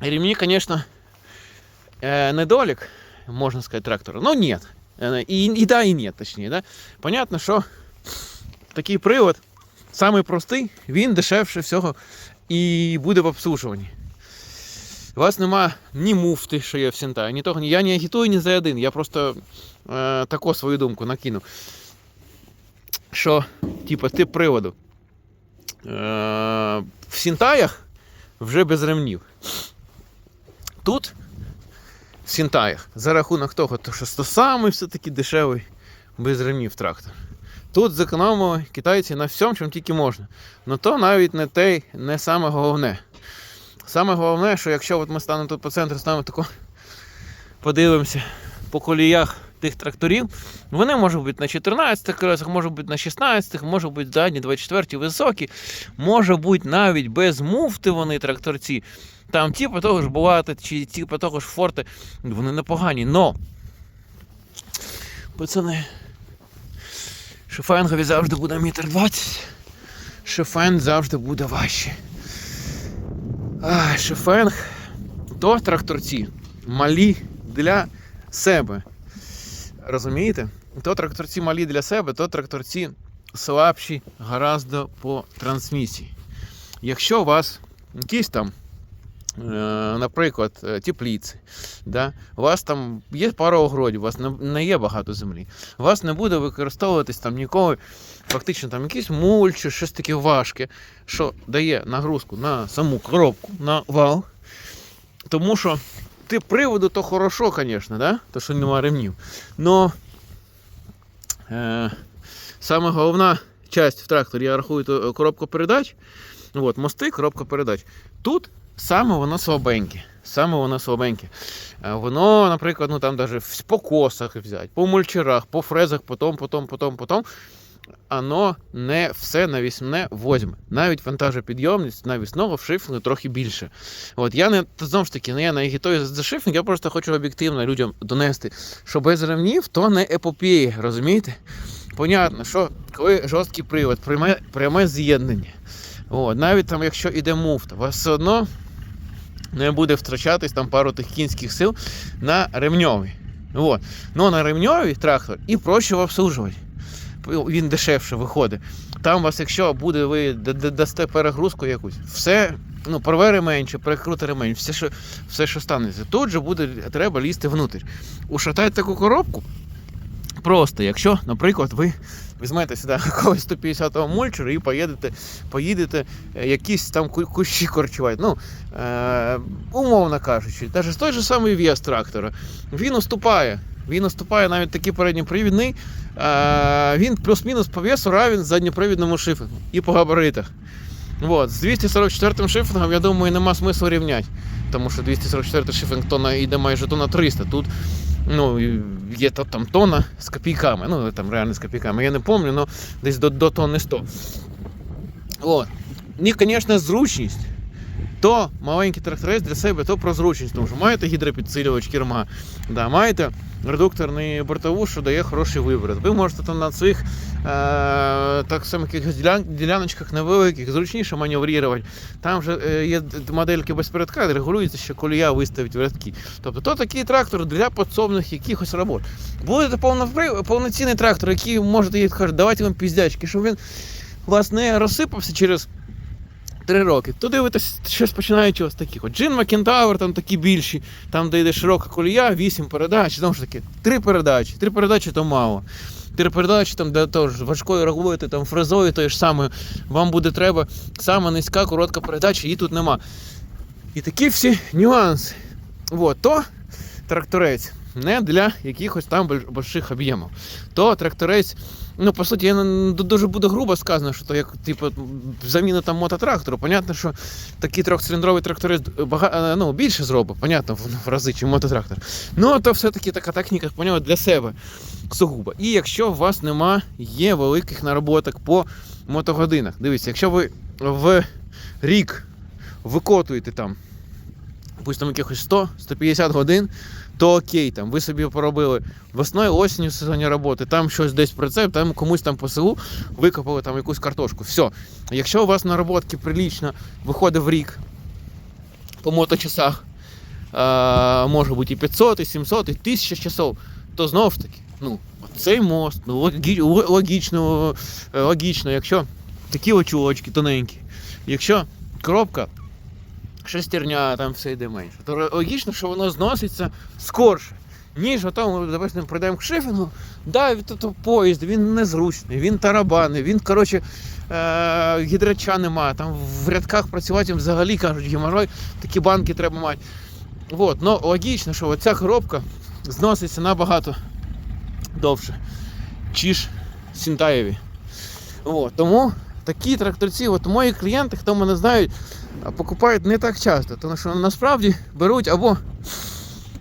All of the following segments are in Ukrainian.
Ремні, звісно, э, недолік, можна сказати, трактора. Ну, ні. Э, І, і да, і ні, точніше. Да? Понятно, що такий привод, самий простий, він дешевше всього і буде в обслужуванні. У вас нема ні муфти, що є в Сінтаї, ні того, я не агітую ні за один. Я просто е, таку свою думку накину. Що, типу, тип приводу. Е, в Сінтаях вже без ремнів. Тут в Сінтаях за рахунок того, що це самий все-таки дешевий без ремнів трактор. Тут зекономили китайці на всьому, чим тільки можна. Ну то навіть не те, не саме головне. Саме головне, що якщо от ми станемо тут по центру, станемо тако, подивимося по коліях тих тракторів, вони можуть бути на 14 колесах, можуть бути на 16, можуть бути задні 24 високі, може бути навіть без муфти вони тракторці. Там типу того ж бувати, чи типу того ж форти, вони непогані. Но пацани, шифенгові завжди буде метр 20, шифен завжди буде важче. А, шифенг то тракторці малі для себе. Розумієте? То тракторці малі для себе, то тракторці слабші гораздо по трансмісії. Якщо у вас якісь там, наприклад, е, тепліці, да? у вас там є пара огородів, у вас не, є багато землі, у вас не буде використовуватись там ніколи, фактично там якийсь мульч, чи щось таке важке, що дає нагрузку на саму коробку, на вал. Тому що тип приводу то хорошо, звісно, да? то що немає ремнів. Но е, саме головна часть в тракторі, я рахую, то коробка передач. От, мости, коробка передач. Тут саме воно слабеньке. Саме воно слабеньке. Е, Воно, наприклад, ну там навіть по косах взяти, по мульчерах, по фрезах, потом, потом, потом, потом. Оно не все на навісне возьме. Навіть вантажопідйомність навісного в шифінгу трохи більше. От я не знову ж таки, не я не агітую за шифінг, я просто хочу об'єктивно людям донести, що без ремнів то не епопея, розумієте? Понятно, що коли жорсткий привод, пряме, пряме з'єднання. Навіть там, якщо іде муфта, у вас все одно не буде втрачатись там пару тих кінських сил на ремньовий. От. Ну на ремньовий трактор і проще в обслужувати. Він дешевше виходить. Там у вас, якщо буде, ви дасте перегрузку якусь, все, ну, порве ремень чи перекрути ремень, все, що, все, що станеться. Тут же буде треба лізти внутрь. Ушатати таку коробку. Просто, якщо, наприклад, ви візьмете сюди якогось 150-го мульчера і поїдете, поїдете е, якісь там кущі корчувати. Ну, е, умовно кажучи, навіть той же самий в'їзд трактора, він уступає. Він уступає навіть такий передньопривідний, е, він плюс-мінус по весу равен задньопривідному шифінгу і по габаритах. Вот. З 244 шифінгом, я думаю, нема смислу рівняти. Тому що 244 шифінг тонна йде майже тонна 300. Тут ну, є то- там тона з копійками. Ну, там реально з копійками. Я не пам'ятаю, але десь до, до тонни 100. От. І, звісно, зручність. То маленький тракторець для себе, то про зручність, тому що маєте гідропідсилювач керма, да, маєте редукторний бортову, що дає хороший виворот. Ви можете там на цих е, так само ділян, діляночках невеликих зручніше маневрувати. Там вже е, є модельки без передка, де регулюється, що колія виставить в рядки. Тобто то такий трактор для підсобних якихось робот. Буде повноцінний трактор, який можете їй кажуть, давайте вам піздячки, щоб він у вас не розсипався через три роки. То дивитесь, щось починаючи ось таких. От Джин Макентауер, там такі більші, там де йде широка колія, вісім передач, знову ж таки, три передачі. Три передачі то мало. Три передачі там для того ж важкої роботи, там фрезою, тої ж самої, вам буде треба саме низька, коротка передача, її тут нема. І такі всі нюанси. От, то тракторець не для якихось там больш- больших об'ємів. То тракторець, ну по суті, я дуже буде грубо сказано, що то як типу заміна там мототрактору. Понятно, що такий трьохциліндровий тракторець бага, ну, більше зробить, понятно, в, рази, чим мототрактор. Ну, то все-таки така техніка, поняв, для себе сугубо. І якщо у вас нема, є великих нароботок по мотогодинах. Дивіться, якщо ви в рік викотуєте там, там якихось 100-150 годин, то окей, там ви собі поробили весною, осінню в сезоні роботи, там щось десь прицеп, там комусь там по селу викопали там якусь картошку. Все. Якщо у вас нароботки прилічно виходить в рік, по моточасах, е, може бути і 500, і 700, і 1000 часов, то знову ж таки, ну, цей мост, ну, логі- логічно, е, логічно, якщо такі очулочки тоненькі, якщо коробка шестерня, там все йде менше, то логічно, що воно зноситься скорше. Ніж ото ми, допустим, прийдемо к шифінгу, да, того поїзд, він незручний, він тарабаний, він, коротше, е, гідрача немає, там в рядках працювати взагалі кажуть, геморрой, такі банки треба мати. Вот, ну, логічно, що ця коробка зноситься набагато довше, чиж Сінтаєві. Вот, тому такі тракторці, от мої клієнти, хто мене знають, покупають не так часто, тому що насправді беруть або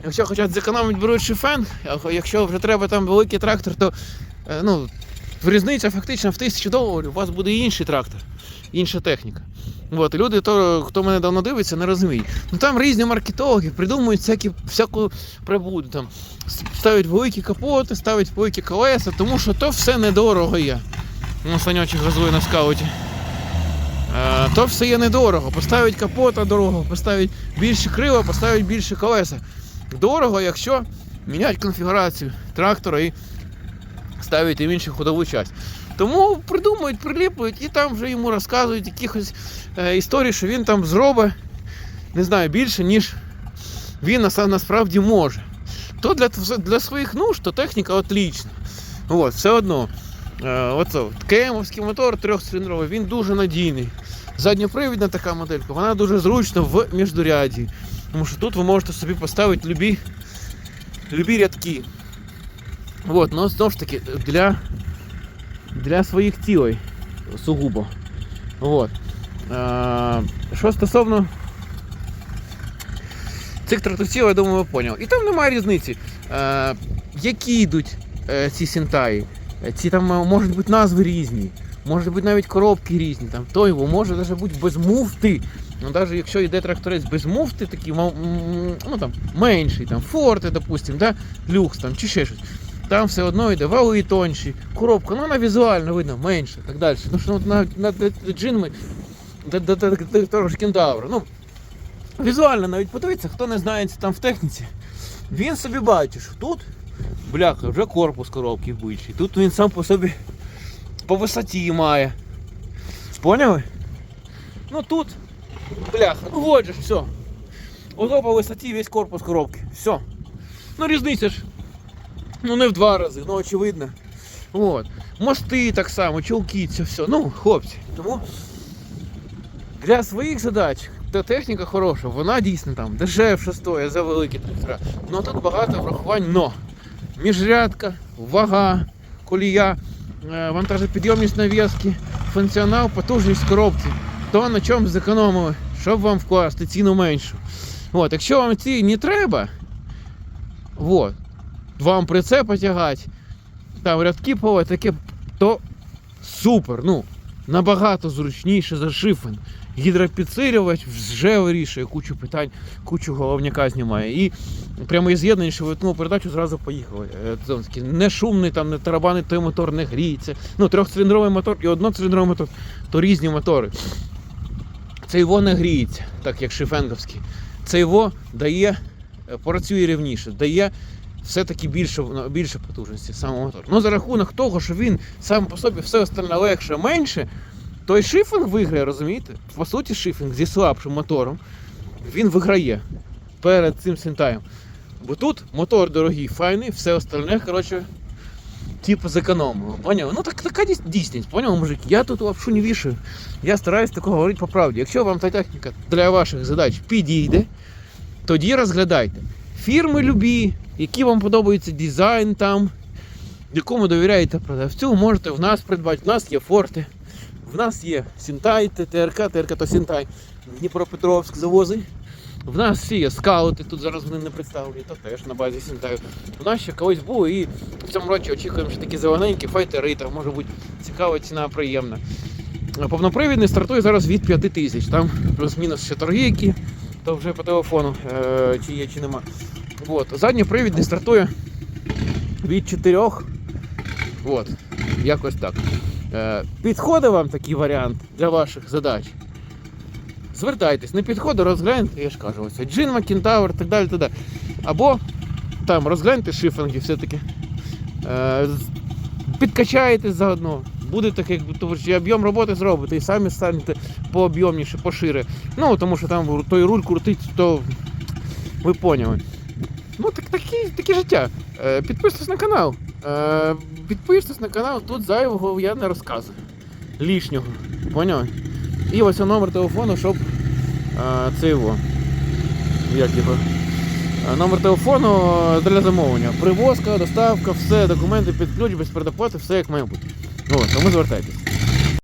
якщо хочуть зекономити, беруть шифен, а якщо вже треба там великий трактор, то е, ну, різниця фактично в тисячу доларів, у вас буде інший трактор, інша техніка. От, люди, то, хто мене давно дивиться, не розуміють. Ну там різні маркетологи придумують всякі, всяку прибуду. Там, ставлять великі капоти, ставлять великі колеса, тому що то все недорого є. Ну, санячок газує на скауті. Е, то все є недорого. Поставить капота дорого, поставить більше крила, поставить більше колеса. Дорого, якщо міняти конфігурацію трактора і ставити в іншу ходову часть. Тому придумують, приліплюють і там вже йому розказують якихось е, історій, що він там зробить, не знаю, більше, ніж він насправді може. То для, для своїх нужд, то техніка отлічна. От, все одно. Е, оце, КМовський мотор трьохциліндровий, він дуже надійний. Задньопривідна така моделька, вона дуже зручна в міждуряді. Тому що тут ви можете собі поставити любі, любі рядки. От, ну знову ж таки, для, для своїх цілей сугубо. От. Е, що стосовно цих тракторців, я думаю, ви поняли. І там немає різниці, е, які йдуть ці сінтаї. Ці там е, можуть бути назви різні, можуть бути навіть коробки різні. Там той може навіть бути без муфти. Ну, навіть якщо йде тракторець без муфти, такий ну, там, менший, там, форти, допустим, да? люкс там, чи ще щось. Там все одно йде вали тонші, коробка, ну вона візуально видно менше, так далі. Ну що на, на, на того ж кентавра. Ну, візуально навіть подивіться, хто не знається там в техніці. Він собі бачить, що тут, бляха, вже корпус коробки більший. Тут він сам по собі по висоті має. Поняли? Ну тут, бляха, ну вот же все. Ото по висоті весь корпус коробки. Все. Ну різниця ж. Ну не в два рази, ну очевидно. От. Мости так само, чулки, це все. Ну, хлопці. Тому для своїх задач та техніка хороша, вона дійсно там дешевше стоїть за великі трактора. Ну тут багато врахувань, но міжрядка, вага, колія, е, вантажопідйомність нав'язки, функціонал, потужність коробці. То на чому зекономили, щоб вам вкласти ціну меншу. От, якщо вам ці не треба, от, вам прицепа тягати, там рядки поле, таке, то супер. Ну, набагато зручніше за шифен. Гідропідсилювач вже вирішує кучу питань, кучу головняка знімає. І прямо із з'єднання, що витнув передачу, зразу поїхали. Е, це Не шумний, там не тарабанить той мотор, не гріється. Ну, трьохциліндровий мотор і одноциліндровий мотор, то різні мотори. Це його не гріється, так як шифенговський. Це його дає, е, працює рівніше, дає все-таки більше, ну, більше потужності саме мотор. Ну за рахунок того, що він сам по собі все остальне легше, менше, той шифінг виграє, розумієте? По суті, шифінг зі слабшим мотором, він виграє перед цим синтаєм. Бо тут мотор дорогий, файний, все остальне, коротше, типу зекономили. Поняв? Ну так така дійсність, поняв, мужик? Я тут лапшу не вішаю. Я стараюсь такого говорити по правді. Якщо вам та техніка для ваших задач підійде, тоді розглядайте. Фірми любі, які вам подобається дизайн там, якому довіряєте продавцю, можете в нас придбати. В нас є форти, в нас є Сінтай, ТРК, ТРК то Сінтай, Дніпропетровськ завозить. В нас всі є скаути, тут зараз вони не представлені, то теж на базі Сінтаю. У нас ще колись було і в цьому році очікуємо, що такі зелененькі файтери, там може бути цікава ціна, приємна. Повнопривідний стартує зараз від 5 тисяч. Там плюс-мінус ще торги, які то вже по телефону, е, чи є, чи нема. От. Задньопривідний стартує від 4. От. Якось так. Е, підходить вам такий варіант для ваших задач? Звертайтесь, не підходить, розгляньте, я ж кажу, ось Джинма, Кентавр, так далі, так далі. Або там розгляньте шифинги все-таки. Е, підкачаєтесь заодно. Будете як об'єм роботи зробите, і самі станете пооб'ємніше, пошире. Ну, тому що там той руль крутить, то ви поняли. Ну, так, такі, таке життя. Е, підписуйтесь на канал. Е, підписуйтесь на канал, тут зайвого я не розказую. Лишнього. Поняли? І ось номер телефону, щоб а, це його. Як його? Номер телефону для замовлення. Привозка, доставка, все, документи під ключ, без передоплати, все як має бути. О, тому звертайтесь.